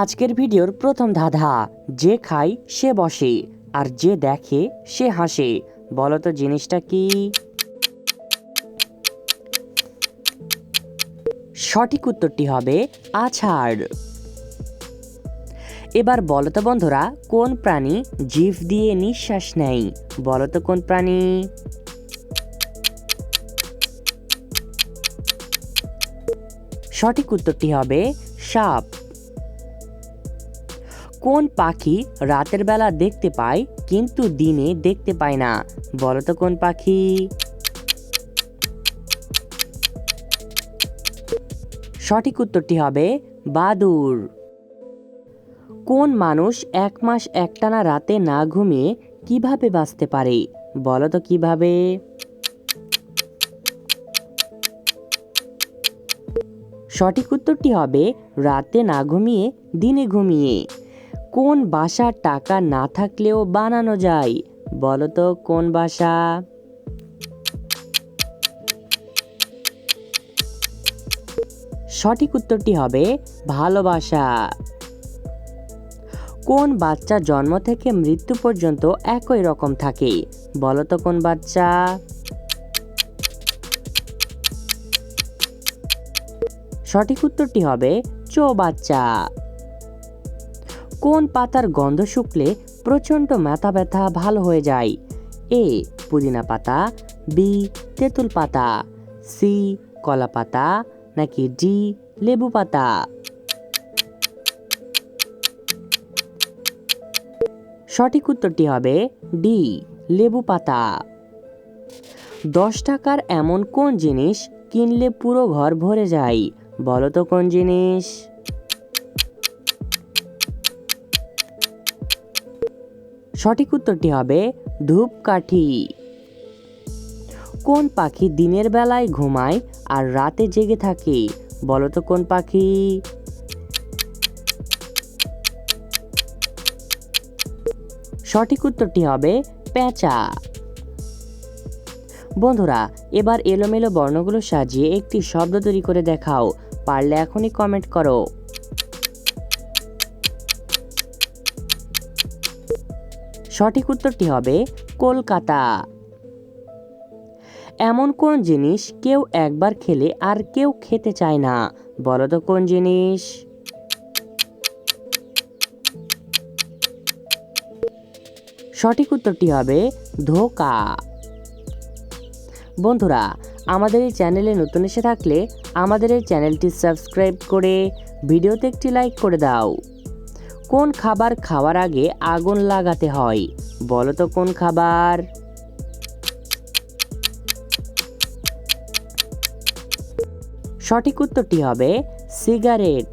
আজকের ভিডিওর প্রথম ধাঁধা, যে খায় সে বসে আর যে দেখে সে হাসে। বলো তো জিনিসটা কি? সঠিক উত্তরটি হবে আছাড়। এবার বলো তো বন্ধুরা, কোন প্রাণী জিভ দিয়ে নিঃশ্বাস নেয়? বলো তো কোন প্রাণী? সঠিক উত্তরটি হবে সাপ। কোন পাখি রাতের বেলা দেখতে পায় কিন্তু দিনে দেখতে পায় না? বলো তো কোন পাখি? সঠিক উত্তরটি হবে বাদুর। কোন মানুষ এক মাস একটানা রাতে না ঘুমিয়ে কীভাবে বাঁচতে পারে? বলো তো কীভাবে? সঠিক উত্তরটি হবে রাতে না ঘুমিয়ে দিনে ঘুমিয়ে। কোন বাসার টাকা না থাকলেও বানানো যায়? বলো তো, কোন বাসা? সঠিক উত্তরটি হবে ভালোবাসা কোন বাচ্চা জন্ম থেকে মৃত্যু পর্যন্ত একই রকম থাকে? বলো তো, কোন বাচ্চা? সঠিক উত্তরটি হবে চৌবাচ্চা। কোন পাতার গন্ধ শুকলে প্রচণ্ড মাথা ব্যথা ভালো হয়ে যায়? এ, পুদিনা পাতা, বি, তেঁতুল পাতা, সি, কলা পাতা, নাকি ডি, লেবু পাতা? সঠিক উত্তরটি হবে ডি, লেবু পাতা। দশ টাকার এমন কোন জিনিস কিনলে পুরো ঘর ভরে যায়? বলো তো কোন জিনিস। সঠিক উত্তরটি হবে ধূপকাঠি। কোন পাখি দিনের বেলায় ঘুমায় আর রাতে জেগে থাকে? বলো তো কোন পাখি? সঠিক উত্তরটি হবে পেঁচা বন্ধুরা, এবার এলোমেলো বর্ণগুলো সাজিয়ে একটি শব্দ তৈরি করে দেখাও। পারলে এখনই কমেন্ট করো। সঠিক উত্তরটি হবে কলকাতা। এমন কোন জিনিস কেউ একবার খেলে আর কেউ খেতে চায় না? বলো তো কোন জিনিস? সঠিক উত্তরটি হবে ধোকা। বন্ধুরা, আমাদের এই চ্যানেলে নতুন এসে থাকলে আমাদের এই চ্যানেলটি সাবস্ক্রাইব করে ভিডিওতে একটি লাইক করে দাও। কোন খাবার খাওয়ার আগে আগুন লাগাতে হয়? বলো তো কোন খাবার? সঠিক উত্তরটি হবে সিগারেট।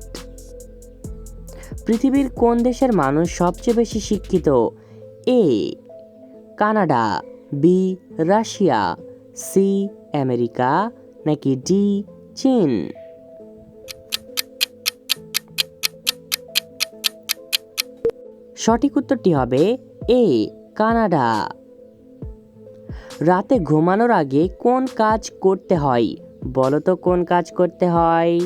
পৃথিবীর কোন দেশের মানুষ সবচেয়ে বেশি শিক্ষিত? A, Canada, B, Russia, C, America, নাকি ডি, চীন? সঠিক উত্তরটি হবে এ, কানাডা। রাতে ঘুমানোর আগে কোন কাজ করতে হয়? বলো তো কোন কাজ করতে হয়?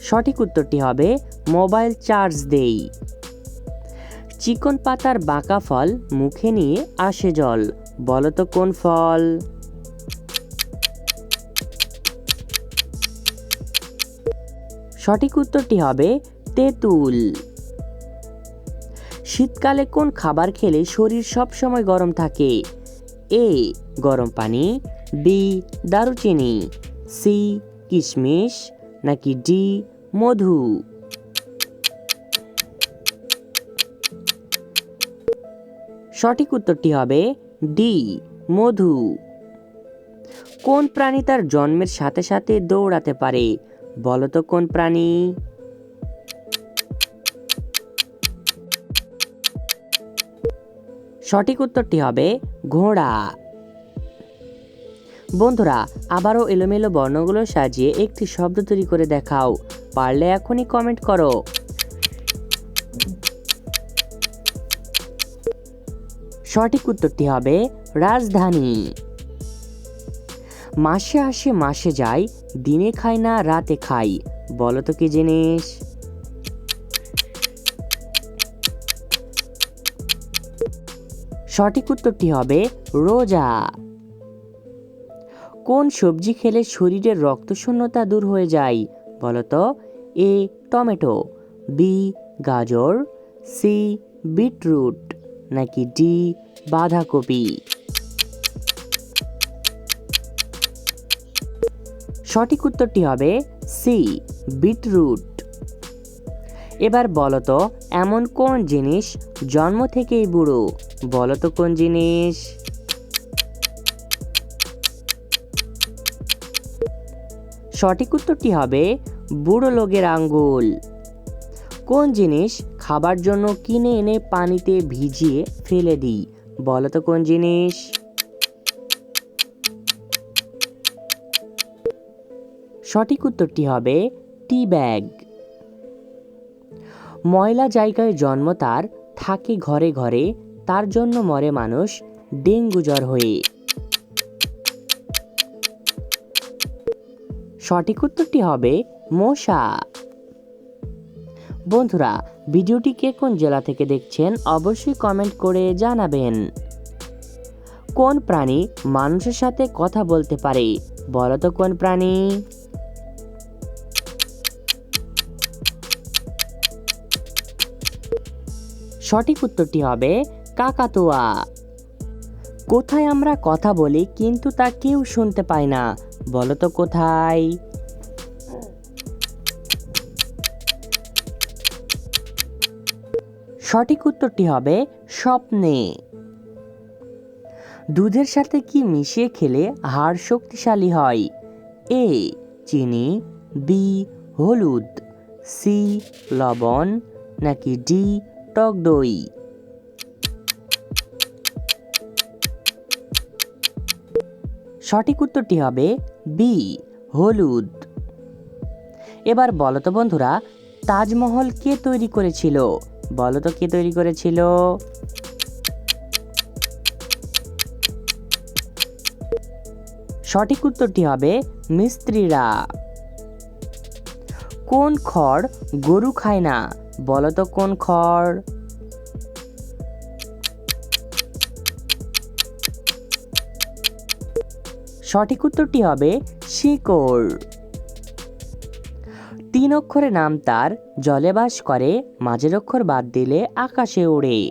সঠিক উত্তরটি হবে মোবাইল চার্জ দেই। চিকন পাতার বাঁকা ফল মুখে নিয়ে আসে জল। বলো তো কোন ফল? সঠিক উত্তরটি হবে তেঁতুল। শীতকালে কোন খাবার খেলে শরীর সবসময় গরম থাকে? এ, গরম পানি, বি, দারুচিনি, সি, কিশমিশ, নাকি ডি, মধু? সঠিক উত্তরটি হবে ডি, মধু। কোন প্রাণী তার জন্মের সাথে সাথে দৌড়াতে পারে? বলো তো কোন প্রাণী? সঠিক উত্তরটি হবে ঘোড়া। বন্ধুরা, আবারও এলোমেলো বর্ণগুলো সাজিয়ে একটি শব্দ তৈরি করে দেখাও। পারলে এখনই কমেন্ট করো। সঠিক উত্তরটি হবে রাজধানী। মাসে আসে মাসে যায় দিনে খাই না রাতে খাই, বলো তো কি জিনিস? সঠিক উত্তরটি হবে রোজা। কোন সবজি খেলে শরীরের রক্ত শূন্যতা দূর হয়ে যায় বলতো এ, টমেটো, বি, গাজর, সি, বিটরুট, নাকি ডি, বাঁধাকপি? সঠিক উত্তরটি হবে সি বিটরুট। এবার বলো তো এমন কোন জিনিস জন্ম থেকেই বুড়ো? বলো তো কোন জিনিস? সঠিক উত্তরটি হবে বুড়ো লোকের আঙ্গুল। কোন জিনিস খাবার জন্য কিনে এনে পানিতে ভিজিয়ে ফেলে দিই? বলো তো কোন জিনিস? সঠিক উত্তরটি হবে টি ব্যাগ। ময়লা জায়গায় জন্ম তার, থাকে ঘরে ঘরে, তার জন্য মরে মানুষ, ডেঙ্গু জ্বর হয়ে। সঠিক উত্তরটি হবে মশা। বন্ধুরা, ভিডিওটি কে কোন জেলা থেকে দেখছেন অবশ্যই কমেন্ট করে জানাবেন। কোন প্রাণী মানুষের সাথে কথা বলতে পারে? বলো তো কোন প্রাণী? সঠিক উত্তরটি হবে কাকাতুয়া। কোথায় আমরা কথা বলি কিন্তু তা কেউ শুনতে পায় না? বলো তো কোথায়? সঠিক উত্তরটি হবে স্বপ্নে। দুধের সাথে কি মিশিয়ে খেলে হাড় শক্তিশালী হয়? এ, চিনি, বি, হলুদ, সি, লবণ, নাকি ডি টক দই। সঠিক উত্তরটি হবে বি, হলুদ। এবার বলতো বন্ধুরা, তাজমহল কে তৈরি করেছিল? বলতো কে তৈরি করেছিল? সঠিক উত্তরটি হবে মিস্ত্রিরা। কোন খড় গরু খায় না? বলো তো কোন খড়? সঠিক উত্তরটি হবে শিকড়। তিন অক্ষরে নাম তার, জলে বাস করে, মাঝের অক্ষর বাদ দিলে আকাশে ওড়ে।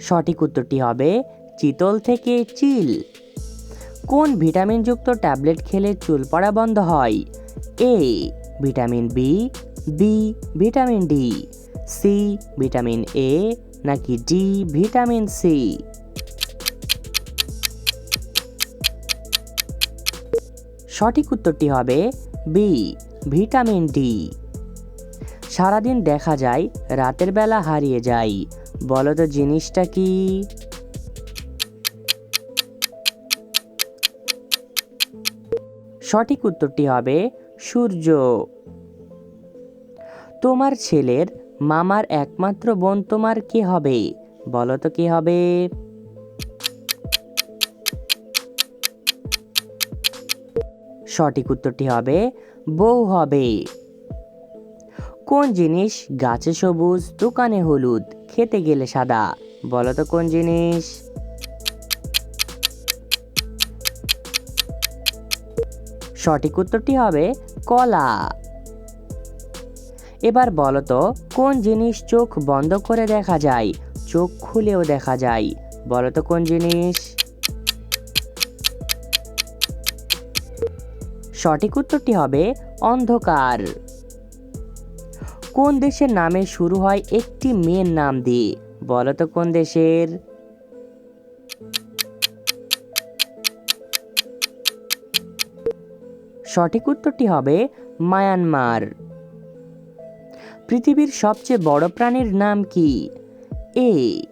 সঠিক উত্তরটি হবে চিতল থেকে চিল। কোন ভিটামিনযুক্ত ট্যাবলেট খেলে চুল পড়া বন্ধ হয়? A, vitamin B B, vitamin D, C, vitamin A, নাকি ডি, ভিটামিন সি? সঠিক উত্তরটি হবে বি, ভিটামিন ডি। সারাদিন দেখা যায় রাতের বেলা হারিয়ে যায়। বলো তো জিনিসটা কি? সঠিক উত্তরটি হবে সূর্য। তোমার ছেলের মামার একমাত্র বোন তোমার কে হবে? বলো তো কে হবে? সঠিক উত্তরটি হবে বউ হবে। কোন জিনিস গাছে সবুজ, দোকানে হলুদ, খেতে গেলে সাদা? বলো তো কোন জিনিস? সঠিক উত্তরটি হবে কলা। এবার বলো তো, কোন জিনিস চোখ বন্ধ করে দেখা যায়? চোখ খুলেও দেখা যায়। বলো তো কোন জিনিস? সঠিক উত্তরটি হবে অন্ধকার। কোন দেশের নামে শুরু হয় একটি মেয়ের নাম দিয়ে? বলো তো কোন দেশের? সঠিক উত্তরটি হবে মায়ানমার। পৃথিবীর সবচেয়ে বড় প্রাণীর নাম কি? এ,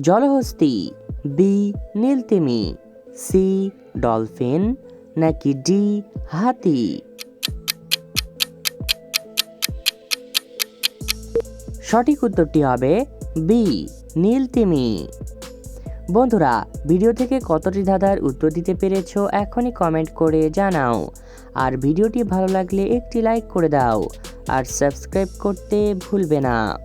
জলহস্তি, বি, নীলতিমি, সি, ডলফিন, নাকি ডি, হাতি? সঠিক উত্তরটি হবে বি, নীলতিমি। বন্ধুরা, ভিডিও থেকে কতটি ধাঁধার উত্তর দিতে পেরেছ এখনই কমেন্ট করে জানাও। আর ভিডিওটি ভালো লাগলে একটি লাইক করে দাও। আর সাবস্ক্রাইব করতে ভুলবে না।